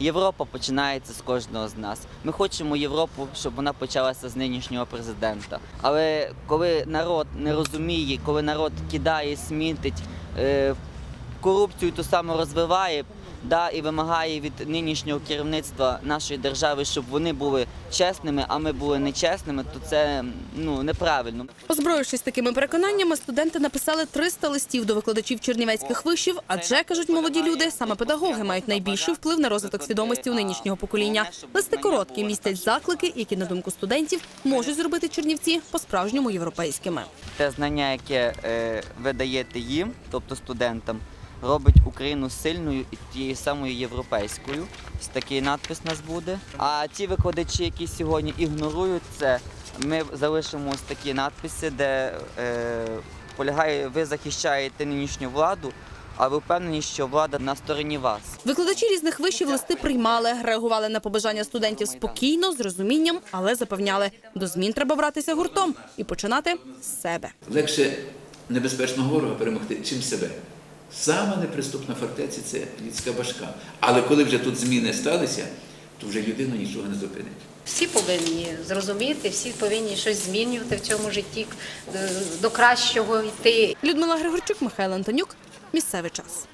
Європа починається з кожного з нас. Ми хочемо Європу, щоб вона почалася з нинішнього президента. Але коли народ не розуміє, коли народ кидає, смітить, е, корупцію ту саму розвиває. Да, і вимагає від нинішнього керівництва нашої держави, щоб вони були чесними, а ми були нечесними, то це ну неправильно. Озброївшись такими переконаннями, студенти написали 300 листів до викладачів чернівецьких вишів, адже, кажуть молоді люди, саме педагоги мають найбільший вплив на розвиток свідомості у нинішнього покоління. Листи короткі містять заклики, які, на думку студентів, можуть зробити чернівці по-справжньому європейськими. те знання, яке е, ви даєте їм, тобто студентам, робить Україну сильною і тією самою європейською. Ось такий надпис у нас буде. А ті викладачі, які сьогодні ігнорують це, ми залишимо ось такі надписи, де е, полягає, ви захищаєте нинішню владу, а ви впевнені, що влада на стороні вас. Викладачі різних вишів листи приймали, реагували на побажання студентів спокійно, з розумінням, але запевняли, до змін треба братися гуртом і починати з себе. Легше небезпечного ворога перемогти, чим себе. Сама неприступна фортеця це людська башка. Але коли вже тут зміни сталися, то вже людину нічого не зупинить. Всі повинні зрозуміти, всі повинні щось змінювати в цьому житті, до кращого йти. Людмила Григорчук, Михайло Антонюк. Місцевий час.